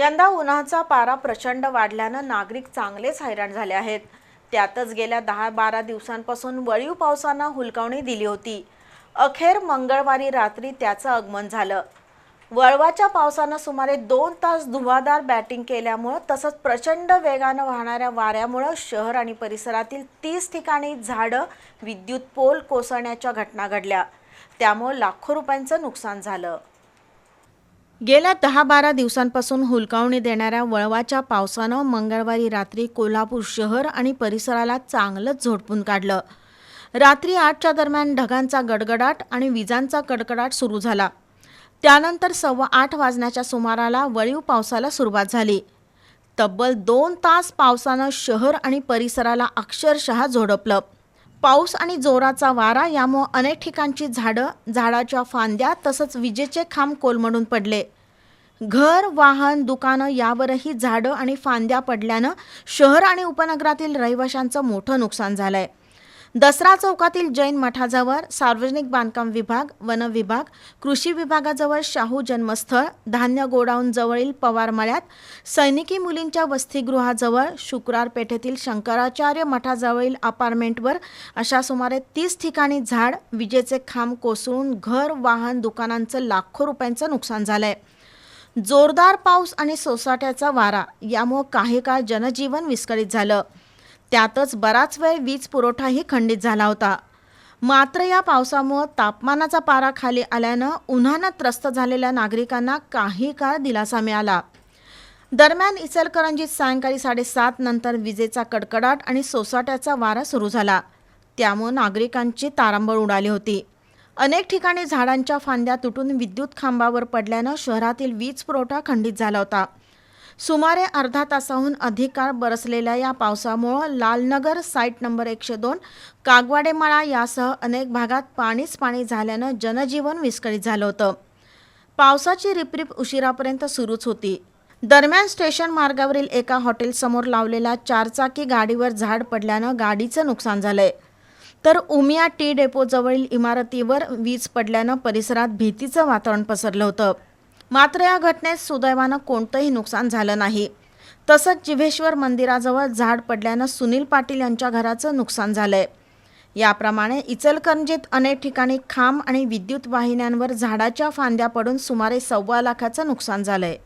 यंदा उन्हाचा पारा प्रचंड वाढल्यानं नागरिक चांगलेच हैराण झाले आहेत. त्यातच गेल्या दहा बारा दिवसांपासून वळीव पावसानं हुलकावणी दिली होती. अखेर मंगळवारी रात्री त्याचं आगमन झालं. वळवाच्या पावसानं सुमारे दोन तास धुवाधार बॅटिंग केल्यामुळं तसंच प्रचंड वेगानं वाहणाऱ्या वाऱ्यामुळं शहर आणि परिसरातील तीस ठिकाणी झाडं विद्युत पोल कोसळण्याच्या घटना घडल्या. त्यामुळं लाखो रुपयांचं नुकसान झालं. गेल्या दहा बारा दिवसांपासून हुलकावणी देणाऱ्या वळवाच्या पावसानं मंगळवारी रात्री कोल्हापूर शहर आणि परिसराला चांगलंच झोडपून काढलं. रात्री आठच्या दरम्यान ढगांचा गडगडाट आणि विजांचा कडकडाट सुरू झाला. त्यानंतर सव्वा आठ वाजण्याच्या सुमाराला वळीव पावसाला सुरुवात झाली. तब्बल दोन तास पावसानं शहर आणि परिसराला अक्षरशः झोडपलं. पाऊस आणि जोराचा वारा यामुळे अनेक ठिकाणची झाडं झाडाच्या फांद्या तसंच विजेचे खांब कोलमडून पडले. घर वाहन दुकानं यावरही झाडं आणि फांद्या पडल्यानं शहर आणि उपनगरातील रहिवाशांचं मोठं नुकसान झालं आहे दसरा चौकातील जैन मठाजवळ सार्वजनिक बांधकाम विभाग वन विभाग कृषी विभागाजवळ शाहू जन्मस्थळ धान्य गोडाऊनजवळील पवार मळ्यात सैनिकी मुलींच्या वसतिगृहाजवळ शुक्रार पेठेतील शंकराचार्य मठाजवळील अपार्टमेंटवर अशा सुमारे तीस ठिकाणी झाड विजेचे खांब कोसळून घर वाहन दुकानांचं लाखो रुपयांचं नुकसान झालंय. जोरदार पाऊस आणि सोसाट्याचा वारा यामुळं काही काळ जनजीवन विस्कळीत झालं. त्यातच बराच वेळ वीज पुरवठाही खंडित झाला होता. मात्र या पावसामुळं तापमानाचा पारा खाली आल्यानं उन्हानं त्रस्त झालेल्या नागरिकांना काही काळ दिलासा मिळाला. दरम्यान इचलकरंजीत सायंकाळी साडेसात नंतर विजेचा कडकडाट आणि सोसाट्याचा वारा सुरू झाला. त्यामुळे नागरिकांची तारांबळ उडाली होती. अनेक ठिकाणी झाडांच्या फांद्या तुटून विद्युत खांबावर पडल्यानं शहरातील वीज पुरवठा खंडित झाला होता. सुमारे अर्धा तासाहून अधिक काळ बरसलेल्या या पावसामुळं लालनगर साईट नंबर एकशे दोन कागवाडेमाळा यासह अनेक भागात पाणीच पाणी झाल्यानं जनजीवन विस्कळीत झालं होतं. पावसाची रिपरिप उशिरापर्यंत सुरूच होती. दरम्यान स्टेशन मार्गावरील एका हॉटेलसमोर लावलेल्या चारचाकी गाडीवर झाड पडल्यानं गाडीचं नुकसान झालंय. तर उमिया टी डेपोजवळील इमारतीवर वीज पडल्यानं परिसरात भीतीचं वातावरण पसरलं होतं. मात्र या घटनेत सुदैवानं कोणतंही नुकसान झालं नाही. तसंच जिव्हेश्वर मंदिराजवळ झाड पडल्यानं सुनील पाटील यांच्या घराचं नुकसान झालंय. याप्रमाणे इचलकरंजीत अनेक ठिकाणी खांब आणि विद्युत वाहिन्यांवर झाडाच्या फांद्या पडून सुमारे सव्वा लाखाचं नुकसान झालंय.